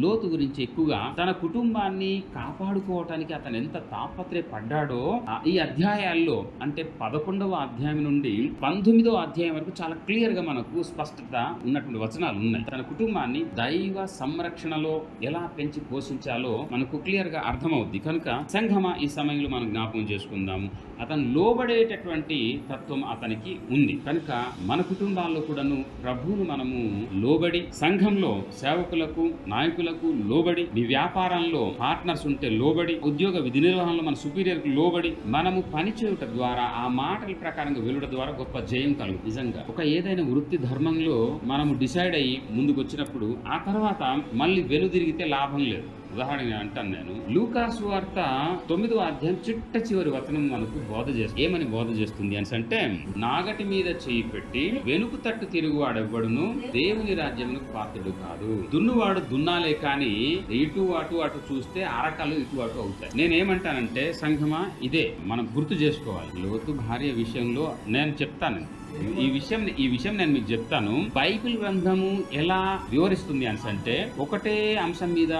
లోతు గురించి ఎక్కువగా తన కుటుంబాన్ని కాపాడుకోవటానికి అతను ఎంత తాపత్రయపడ్డాడో ఈ అధ్యాయాల్లో అంటే పదకొండవ అధ్యాయం నుండి పంతొమ్మిదవ అధ్యాయం వరకు చాలా క్లియర్గా మనకు స్పష్టత ఉన్నటువంటి వచనాలు ఉన్నాయి. తన కుటుంబాన్ని దైవ సంరక్షణలో ఎలా పెంచి పోషించాలో మనకు క్లియర్గా అర్థమవుద్ది. కనుక సంఘమ ఈ సమయంలో మనం జ్ఞాపకం చేసుకుందాము అతను లోబడేటటువంటి తత్వం అతనికి ఉంది. కనుక మన కుటుంబాల్లో కూడాను ప్రభువును మనము లోబడి సంఘంలో సేవకులకు నాయకులకు లోబడి మీ వ్యాపారంలో పార్ట్నర్స్ ఉంటే లోబడి ఉద్యోగ విధి నిర్వహణలో మన సుపీరియర్కు లోబడి మనము పనిచేయుట ద్వారా ఆ మాటల ప్రకారంగా వెళ్ళడం ద్వారా గొప్ప జయం కలుగు. నిజంగా ఒక ఏదైనా వృత్తి ధర్మంలో మనము డిసైడ్ అయ్యి ముందుకు వచ్చినప్పుడు ఆ తర్వాత మళ్ళీ వెనుదిరిగితే లాభం లేదు. ఉదాహరణ అంటాను నేను. లూకాస్ వార్త తొమ్మిదో అధ్యాయం చిట్ట చివరి వచనం మనకు బోధ చేస్తుంది ఏమని బోధ చేస్తుంది అని అంటే నాగటి మీద చేయి పెట్టి వెనుక తట్టు తిరుగువాడెవ్వడును దేవుని రాజ్యమునకు పాత్రుడు కాదు. దున్నువాడు దున్నాలే కానీ ఇటు అటు అటు చూస్తే అరకలు ఇటు అటు అవుతాయి. నేనేమంటానంటే సంఘమా ఇదే మనం గుర్తు చేసుకోవాలి. లోతు భార్య విషయంలో నేను చెప్తాను. ఈ విషయం ఈ విషయం నేను మీకు చెప్తాను. బైబిల్ గ్రంథము ఎలా వివరిస్తుంది అని అంటే ఒకటే అంశం మీద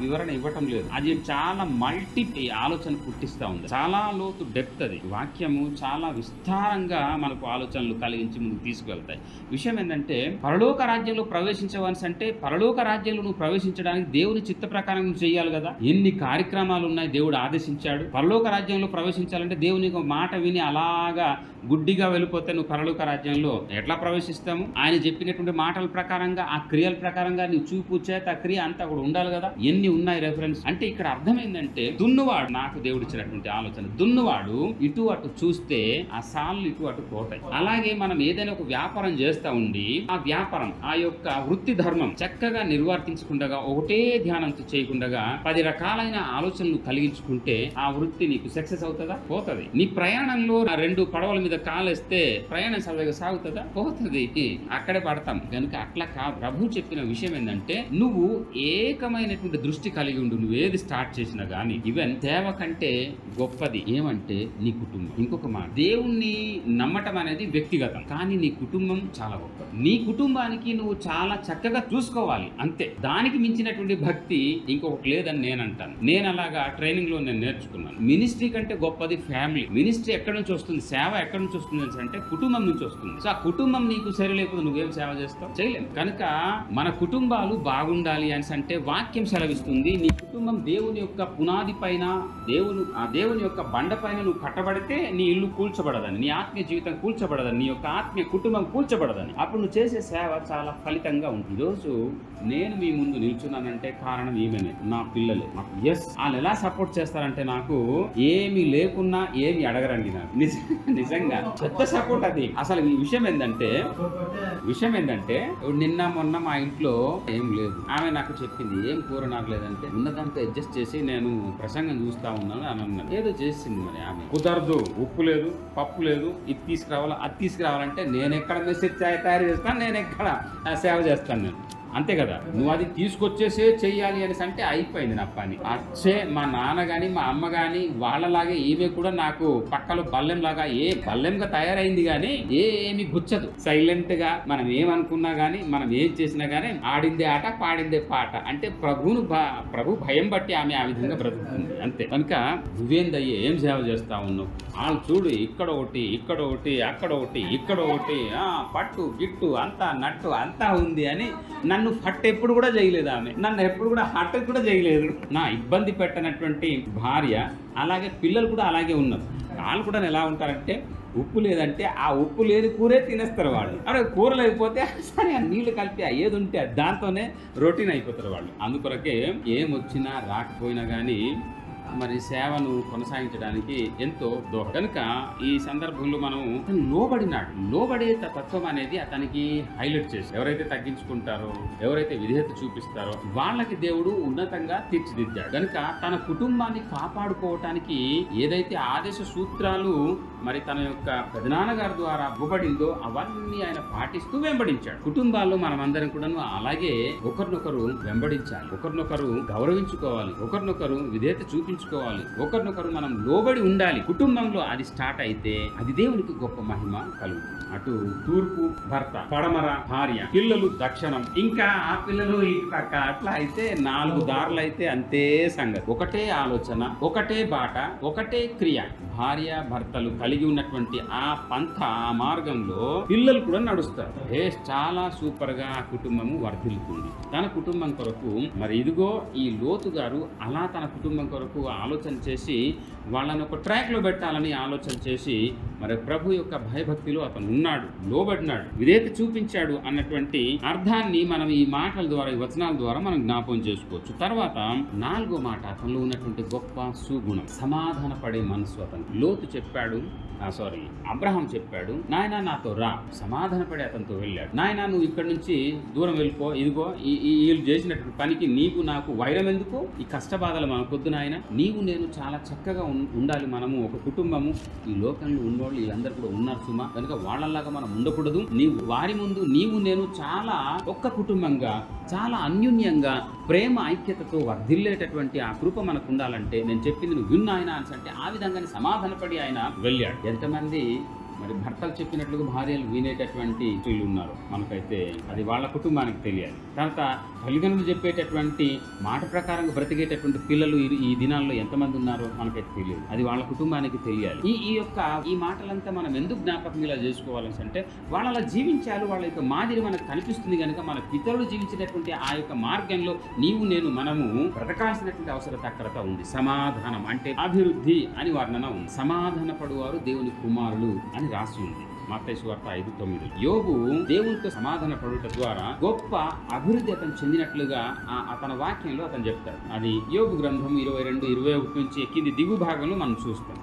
వివరణ ఇవ్వటం లేదు. అది చాలా మల్టీ ఆలోచన పుట్టిస్తా ఉంది. చాలా లోతు డెప్త్ అది. వాక్యము చాలా విస్తారంగా మనకు ఆలోచనలు కలిగించి ముందుకు తీసుకువెళ్తాయి. విషయం ఏంటంటే పరలోక రాజ్యంలో ప్రవేశించవలసి అంటే పరలోక రాజ్యంలో నువ్వు ప్రవేశించడానికి దేవుని చిత్త ప్రకారం నువ్వు చేయాలి కదా. ఎన్ని కార్యక్రమాలు ఉన్నాయి దేవుడు ఆదేశించాడు. పరలోక రాజ్యంలో ప్రవేశించాలంటే దేవుని ఒక మాట విని అలాగా గుడ్డిగా వెళ్ళిపోతే నువ్వు పరలోక రాజ్యంలో ఎట్లా ప్రవేశిస్తాము? ఆయన చెప్పినటువంటి మాటల ప్రకారంగా ఆ క్రియల ప్రకారంగా నీ చూపు చేత క్రియ అంతా కూడా ఉండాలి కదా? ఎన్ని ఉన్నాయి రెఫరెన్స్ అంటే ఇక్కడ అర్థం ఏంటంటే దున్నువాడు నాకు దేవుడు ఇచ్చినటువంటి ఆలోచన. దున్నువాడు ఇటు అటు చూస్తే ఆ సాళ్ళు ఇటు అటు పోతాయి. అలాగే మనం ఏదైనా ఒక వ్యాపారం చేస్తా ఉండి ఆ వ్యాపారం ఆ యొక్క వృత్తి ధర్మం చక్కగా నిర్వర్తించకుండా ఒకటే ధ్యానంతో చేయకుండా పది రకాలైన ఆలోచనలు కలిగించుకుంటే ఆ వృత్తి నీకు సక్సెస్ అవుతుందా? పోతుంది. నీ ప్రయాణంలో ఆ రెండు పడవల మీద కాలేస్తే ప్రయాణం సరదాగా సాగుతుందా? పోతుంది. అక్కడే పడతాం. కనుక అట్లా కా ప్రభు చెప్పిన విషయం ఏంటంటే నువ్వు ఏకమైనటువంటి దృష్టి కలిగి ఉండు. నువ్వు ఏది స్టార్ట్ చేసినా గానీ ఈవెన్ సేవ కంటే గొప్పది ఏమంటే నీ కుటుంబం. ఇంకొక మాట దేవుణ్ణి నమ్మటం అనేది వ్యక్తిగతం. కానీ నీ కుటుంబం చాలా గొప్పది. నీ కుటుంబానికి నువ్వు చాలా చక్కగా చూసుకోవాలి. అంతే. దానికి మించినటువంటి భక్తి ఇంకొకటి లేదని నేను అంటాను. నేను అలాగా ట్రైనింగ్లో నేను నేర్చుకున్నాను. మినిస్ట్రీ కంటే గొప్పది ఫ్యామిలీ. మినిస్ట్రీ ఎక్కడి నుంచి వస్తుంది? సేవ ఎక్కడ నుంచి వస్తుంది అంటే కుటుంబం నుంచి వస్తుంది. సో ఆ కుటుంబం నీకు సరి లేకపోతే నువ్వేం సేవ చేస్తావు? చేయలేము కనుక మన కుటుంబాలు బాగుండాలి అని అంటే వాక్యం సెలవిస్తుంది. నీ కుటుంబం దేవుని యొక్క పునాది పైన దేవుని ఆ దేవుని యొక్క బండ పైన నువ్వు కట్టబడితే నీ ఇల్లు కూల్చబడదని నీ ఆత్మీయ జీవితం కూల్చబడదని నీ యొక్క ఆత్మీయ కుటుంబం కూల్చబడదని. అప్పుడు నువ్వు చేసే సేవ చాలా ఫలితంగా ఉంటుంది. ఈరోజు నేను మీ ముందు నిల్చున్నానంటే కారణం ఈమెనే నా పిల్లలే. నాకు ఎస్ వాళ్ళు ఎలా సపోర్ట్ చేస్తారంటే నాకు ఏమి లేకున్నా ఏమి అడగరండి నాకు. నిజంగా నిజంగా పెద్ద సపోర్ట్ అది. అసలు ఈ విషయం ఏంటంటే విషయం ఏంటంటే నిన్న మొన్న మా ఇంట్లో ఏం లేదు. ఆమె నాకు చెప్పింది ఏం కూర నాకు లేదంటే ఉన్నదాంతో అడ్జస్ట్ చేసి నేను ప్రసంగం చూస్తా ఉన్నాను అని అన్నాను ఏదో చేసింది మరి ఆమె. కుదరదు ఉప్పు లేదు పప్పు లేదు ఇది తీసుకురావాలా అది తీసుకురావాలంటే నేను ఎక్కడ మెసేజ్ తయారు చేస్తాను నేను ఎక్కడ సేవ చేస్తాను నేను. అంతే కదా. నువ్వు అది తీసుకొచ్చేసే చెయ్యాలి అనేసి అంటే అయిపోయింది నా పని. అచ్చే మా నాన్న కానీ మా అమ్మ కానీ వాళ్ళలాగే ఈమె కూడా నాకు పక్కలో బల్లెం లాగా ఏ బల్లెంగా తయారైంది కానీ ఏమి గుచ్చదు. సైలెంట్గా మనం ఏమనుకున్నా కానీ మనం ఏం చేసినా కానీ ఆడిందే ఆట పాడిందే పాట. అంటే ప్రభువును ప్రభు భయం బట్టి ఆమె ఆ విధంగా బ్రతుకుతుంది. అంతే. కనుక నువ్వేందయ్యే ఏం సేవ చేస్తా ఉన్నావు? వాళ్ళు చూడు ఇక్కడ ఒకటి ఇక్కడ ఒకటి అక్కడ ఒకటి ఇక్కడ ఒకటి పట్టు గిట్టు అంతా నట్టు అంతా ఉంది అని నన్ను ఫట్ ఎప్పుడు కూడా చేయలేదు ఆమె. నన్ను ఎప్పుడు కూడా హట్ కూడా చేయలేదు. నా ఇబ్బంది పెట్టనటువంటి భార్య అలాగే పిల్లలు కూడా అలాగే ఉన్నారు. వాళ్ళు కూడా ఎలా ఉంటారంటే ఉప్పు లేదంటే ఆ ఉప్పు లేని కూరే తినేస్తారు వాళ్ళు. అరే కూర లేకపోతే సరే ఆ నీళ్ళు కలిపి ఏది ఉంటే అది దాంతోనే రొటీన్ అయిపోతారు వాళ్ళు. అందుకొరకే ఏం వచ్చినా రాకపోయినా కానీ మరి సేవను కొనసాగించడానికి ఎంతో దోహ కనుక ఈ సందర్భంలో మనం అతను లోబడినాడు. లోబడే తత్వం అనేది అతనికి హైలైట్ చేసి ఎవరైతే తగ్గించుకుంటారో ఎవరైతే విధేయత చూపిస్తారో వాళ్ళకి దేవుడు ఉన్నతంగా తీర్చిదిద్దాడు. కనుక తన కుటుంబాన్ని కాపాడుకోవటానికి ఏదైతే ఆదేశ సూత్రాలు మరి తన యొక్క పెదనాన్నగారి ద్వారా ఇవ్వబడిందో అవన్నీ ఆయన పాటిస్తూ వెంబడించాడు. కుటుంబాల్లో మనమందరం కూడా అలాగే ఒకరినొకరు వెంబడించాలి. ఒకరినొకరు గౌరవించుకోవాలి. ఒకరినొకరు విధేయత చూపించుకోవాలి ఒకరినొకరు మనం లోబడి ఉండాలి. కుటుంబంలో అది స్టార్ట్ అయితే అది దేవునికి గొప్ప మహిమ కలుగుతుంది. అటు తూర్పు భర్త పడమర భార్య పిల్లలు దక్షిణం. ఇంకా ఆ పిల్లలు ఇటు పక్క అట్లా అయితే నాలుగు దారులు అయితే అంతే సంగతి. ఒకటే ఆలోచన ఒకటే బాట ఒకటే క్రియ. భార్య భర్తలు కలిగి ఉన్నటువంటి ఆ పంథ ఆ మార్గంలో పిల్లలు కూడా నడుస్తారు. హే చాలా సూపర్గా ఆ కుటుంబము వర్ధిల్లుతుంది. తన కుటుంబం కొరకు మరి ఇదిగో ఈ లోతు గారు అలా తన కుటుంబం కొరకు ఆలోచన చేసి వాళ్ళని ఒక ట్రాక్లో పెట్టాలని ఆలోచన చేసి మరి ప్రభు యొక్క భయభక్తిలో అతను ఉన్నాడు లోబడినాడు విధేయత చూపించాడు అన్నటువంటి అర్థాన్ని మనం ఈ మాటల ద్వారా ఈ వచనాల ద్వారా మనం జ్ఞాపం చేసుకోవచ్చు. తర్వాత నాలుగో మాట అతనిలో ఉన్నటువంటి గొప్ప సుగుణం సమాధాన పడే మనసు అతను లోతు చెప్పాడు. సారీ అబ్రహం చెప్పాడు. నాయన నాతో రా. సమాధాన పడి అతనితో వెళ్ళాడు. నాయన నువ్వు ఇక్కడి నుంచి దూరం వెళ్ళిపో. ఇదిగో ఈ వీళ్ళు చేసినటువంటి పనికి నీకు నాకు వైరం ఎందుకు? ఈ కష్టబాధలు మనకొద్దు నాయన. నీవు నేను చాలా చక్కగా ఉండాలి మనము ఒక కుటుంబము. ఈ లోకంలో ఉన్నవాళ్ళు వీళ్ళందరూ కూడా ఉన్నారు సుమా. కనుక వాళ్ళలాగా మనం ఉండకూడదు. నీవు వారి ముందు నీవు నేను చాలా ఒక్క కుటుంబంగా చాలా అన్యోన్యంగా ప్రేమ ఐక్యతతో వర్ధిల్లేటటువంటి ఆ కృప మనకు ఉండాలంటే నేను చెప్పింది నువ్వు విన్నాయన అని అంటే ఆ విధంగానే సమాధానపడి ఆయన వెళ్ళాడు. ఎంతమంది మరి భర్తలు చెప్పినట్లుగా భార్యలు వినేటటువంటి స్త్రీలు ఉన్నారు. మనకైతే అది వాళ్ళ కుటుంబానికి తెలియాలి. తర్వాత తల్లిదండ్రులు చెప్పేటటువంటి మాట ప్రకారం బ్రతికేటటువంటి పిల్లలు ఈ- ఈ దినాల్లో ఎంతమంది ఉన్నారో మనకైతే తెలియదు. అది వాళ్ళ కుటుంబానికి తెలియాలి. ఈ ఈ యొక్క ఈ మాటలంతా మనం ఎందుకు జ్ఞాపకం ఇలా చేసుకోవాలని అంటే వాళ్ళ అలా జీవించాలి వాళ్ళ యొక్క మాదిరి మనకు కనిపిస్తుంది కనుక మన పితరులు జీవించినటువంటి ఆ యొక్క మార్గంలో నీవు నేను మనము బ్రతకాల్సినటువంటి అవసరత అక్కడత ఉంది. సమాధానం అంటే అభివృద్ధి అని వర్ణన ఉంది. సమాధాన పడువారు దేవుని కుమారులు అని రాసి ఉంది. మత్తయి సువార్త ఐదు తొమ్మిది. యోగు దేవునితో సమాధాన పడుట ద్వారా గొప్ప అభివృద్ధి అతను చెందినట్లుగా అతని వాక్యంలో అతను చెప్తాడు. అది యోగు గ్రంథం ఇరవై రెండు ఇరవై ఒకటి నుంచి కింది దిగు భాగంలో మనం చూస్తాం.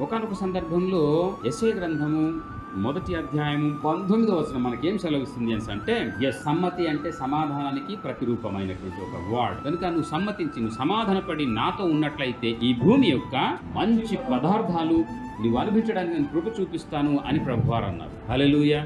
ఒకనొక సందర్భంలో ఎస్ఏ గ్రంథము మొదటి అధ్యాయము పంతొమ్మిదో వచ్చిన మనకేం సెలవిస్తుంది అని అంటే ఎస్ సమ్మతి అంటే సమాధానానికి ప్రతిరూపమైనటువంటి ఒక వర్డ్ కనుక నువ్వు సమ్మతించి నువ్వు సమాధానపడి నాతో ఉన్నట్లయితే ఈ భూమి యొక్క మంచి పదార్థాలు నువ్వు అనుభవించడానికి నేను కృప చూపిస్తాను అని ప్రభువారు అన్నారు. హల్లెలూయా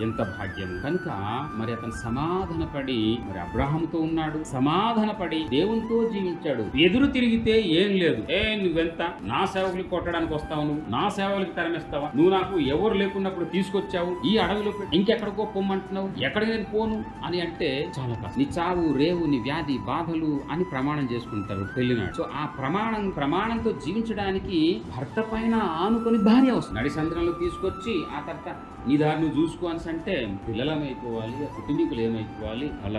ఎంత భాగ్యం. కనుక మరి అతను సమాధానపడి మరి అబ్రాహంతో ఉన్నాడు. సమాధానపడి దేవునితో జీవించాడు. ఎదురు తిరిగితే ఏం లేదు. ఏ నువ్వెంత? నా సేవకులు కొట్టడానికి వస్తావు నువ్వు. నా సేవకులకి తరమేస్తావా? నువ్వు నాకు ఎవరు లేకున్నప్పుడు తీసుకొచ్చావు? ఈ అడవిలో ఇంకెక్కడికో పొమ్మంటున్నావు? ఎక్కడికి నేను పోను అని అంటే చాలా కష్టం. నీ చావు రేవు నీ వ్యాధి బాధలు అని ప్రమాణం చేసుకుంటారు పెళ్ళినాడు సో ఆ ప్రమాణం ప్రమాణంతో జీవించడానికి భర్త పైన ఆనుకొని భార్య వస్తుంది. నడి సంద్రంలో తీసుకొచ్చి ఆ తర్వాత నీ దారి నువ్వు చూసుకో అని అంటే పిల్లలు ఏమైపోవాలి కుటుంబీకులు ఏమైపోవాలి వాళ్ళ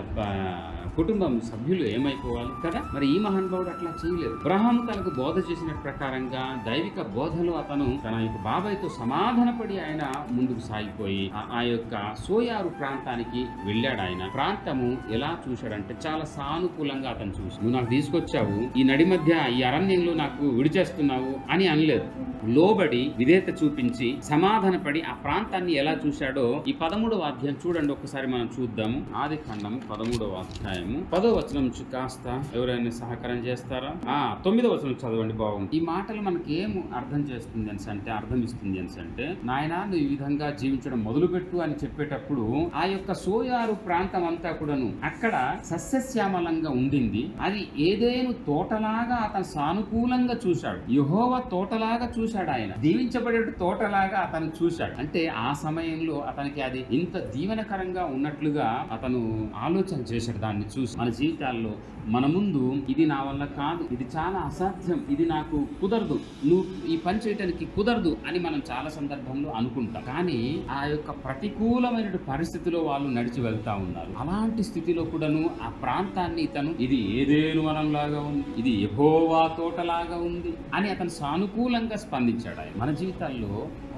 కుటుంబం సభ్యులు ఏమైపోవాలి కదా? మరి ఈ మహానుభావుడు అట్లా చేయలేదు. అబ్రహాం తనకు బోధ చేసిన ప్రకారంగా దైవిక బోధలో అతను తన యొక్క బాబాయ్తో సమాధానపడి ఆయన ముందుకు సాగిపోయి ఆ- యొక్క సోయారు ప్రాంతానికి వెళ్ళాడు ఆయన. ప్రాంతము ఎలా చూశాడంటే చాలా సానుకూలంగా అతను చూసి నువ్వు నాకు తీసుకొచ్చావు ఈ నడి మధ్య ఈ అరణ్యంలో నాకు విడిచేస్తున్నావు అని అనలేదు. లోబడి విధేత చూపించి సమాధానపడి ఆ ప్రాంతాన్ని ఎలా చూశాడో ఈ పదమూడవ అధ్యాయం చూడండి ఒకసారి మనం చూద్దాము. ఆది ఖండము పదమూడవ అధ్యాయము. పదో వచనం కాస్త ఎవరైనా సహకారం చేస్తారా? ఆ తొమ్మిదో వచనం చదవండి బాగుంది ఈ మాటలు మనకి ఏం అర్థం చేస్తుంది అని అంటే అర్థం ఇస్తుంది అని అంటే నాయన నువ్వు ఈ విధంగా జీవించడం మొదలుపెట్టు అని చెప్పేటప్పుడు ఆ యొక్క సోయారు ప్రాంతం అంతా కూడాను అక్కడ సస్యశ్యామలంగా ఉండింది. అది ఏదేను తోటలాగా అతను సానుకూలంగా చూశాడు. యహోవ తోటలాగా చూశాడు ఆయన. దీవించబడే తోటలాగా అతను చూశాడు. అంటే ఆ సమయంలో అతనికి అది ఇంత దీవెనకరంగా ఉన్నట్లుగా అతను ఆలోచన చేశాడు దాన్ని చూసి. మన జీవితాల్లో మన ముందు ఇది నా వల్ల కాదు ఇది చాలా అసాధ్యం ఇది నాకు కుదరదు నువ్వు ఈ పని చేయటానికి కుదరదు అని మనం చాలా సందర్భంలో అనుకుంటాం. కానీ ఆ యొక్క ప్రతికూలమైన పరిస్థితిలో వాళ్ళు నడిచి వెళ్తా ఉన్నారు. అలాంటి స్థితిలో కూడాను ఆ ప్రాంతాన్ని ఇతను ఇది ఏదేను వనంలాగా ఉంది ఇది ఎహోవా తోటలాగా ఉంది అని అతను సానుకూలంగా స్పందించాడు ఆయన. మన జీవితాల్లో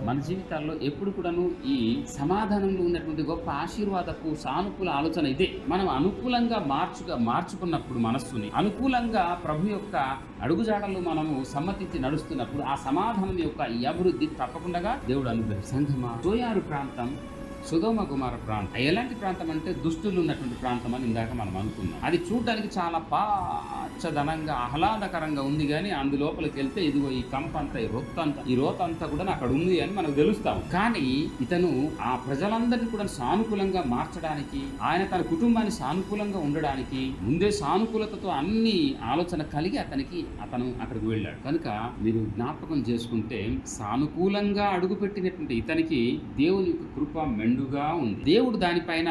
మన జీవితాల్లో ఎప్పుడు కూడాను ఈ సమాధానం సమాధానంలో ఉన్నటువంటి గొప్ప ఆశీర్వాదపు సానుకూల ఆలోచన ఇదే. మనం అనుకూలంగా మార్చుగా మార్చుకున్నప్పుడు మనస్సుని అనుకూలంగా ప్రభు యొక్క అడుగుజాడలు మనము సమ్మతించి నడుస్తున్నప్పుడు ఆ సమాధానం యొక్క ఈ అభివృద్ధి తప్పకుండా దేవుడు అనుగ్రహం సంఘమా తోయారు ప్రాంతం సుధోమ కుమార ప్రాంతం. ఎలాంటి ప్రాంతం అంటే దుష్టులు ఉన్నటువంటి ప్రాంతం అని ఇందాక మనం అనుకున్నాం. అది చూడడానికి చాలా పాచ్చదనంగా ఆహ్లాదకరంగా ఉంది కానీ అందులోపలికి వెళ్తే ఇదిగో ఈ కంప అంతా ఈ రొత్త అంతా ఈ రోత అంతా కూడా అక్కడ ఉంది అని మనకు తెలుస్తాం. కానీ ఇతను ఆ ప్రజలందరినీ కూడా సానుకూలంగా మార్చడానికి ఆయన తన కుటుంబాన్ని సానుకూలంగా ఉండడానికి ముందే సానుకూలతతో అన్ని ఆలోచన కలిగి అతనికి అతను అక్కడికి వెళ్ళాడు. కనుక మీరు జ్ఞాపకం చేసుకుంటే సానుకూలంగా అడుగుపెట్టినటువంటి ఇతనికి దేవుని యొక్క కృప నిండుగా ఉంది. దేవుడు దానిపైన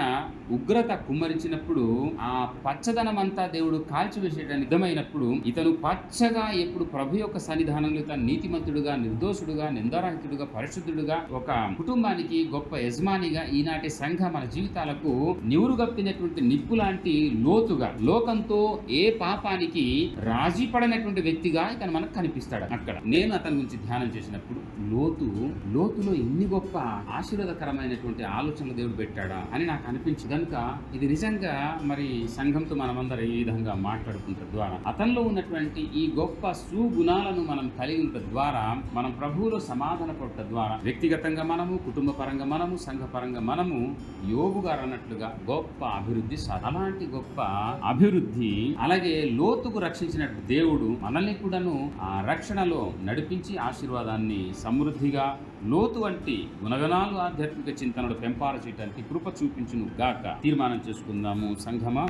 ఉగ్రత కుమ్మరించినప్పుడు ఆ పచ్చదనం అంతా దేవుడు కాల్చివేసేట నిజమైనప్పుడు ఇతను పచ్చగా ఎప్పుడు ప్రభు యొక్క సన్నిధానంలో ఇతను నీతిమంతుడుగా నిర్దోషుడుగా నిందారహితుడుగా పరిశుద్ధుడుగా ఒక కుటుంబానికి గొప్ప యజమానిగా ఈనాటి సంఘ మన జీవితాలకు నివురుగప్పినటువంటి నిప్పు లాంటి లోతుగా లోకంతో ఏ పాపానికి రాజీ పడనటువంటి వ్యక్తిగా ఇతను మనకు కనిపిస్తాడు అక్కడ. నేను అతని గురించి ధ్యానం చేసినప్పుడు లోతు లోతులో ఎన్ని గొప్ప ఆశీర్వాదకరమైనటువంటి ఆలోచనలు దేవుడు పెట్టాడా అని నాకు అనిపించి కనుక ఇది నిజంగా మరి సంఘంతో మనమందరం ఈ విధంగా మాట్లాడుకుంటారు ద్వారా అతనిలో ఉన్నటువంటి ఈ గొప్ప సుగుణాలను మనం కలిగి ఉంట ద్వారా మనం ప్రభువులో సమాధాన పడట ద్వారా వ్యక్తిగతంగా మనము కుటుంబ పరంగా మనము సంఘ పరంగా మనము యోగు గారు అన్నట్లుగా గొప్ప అభివృద్ధి అలాంటి గొప్ప అభివృద్ధి అలాగే లోతుకు రక్షించినట్టు దేవుడు మనల్ని కూడాను ఆ రక్షణలో నడిపించి ఆశీర్వాదాన్ని సమృద్ధిగా లోతు వంటి గుణగణాలు ఆధ్యాత్మిక చింతనలు పెంపార చేయడానికి కృప చూపించును గాక తీర్మానం చేసుకుందాము సంఘమా?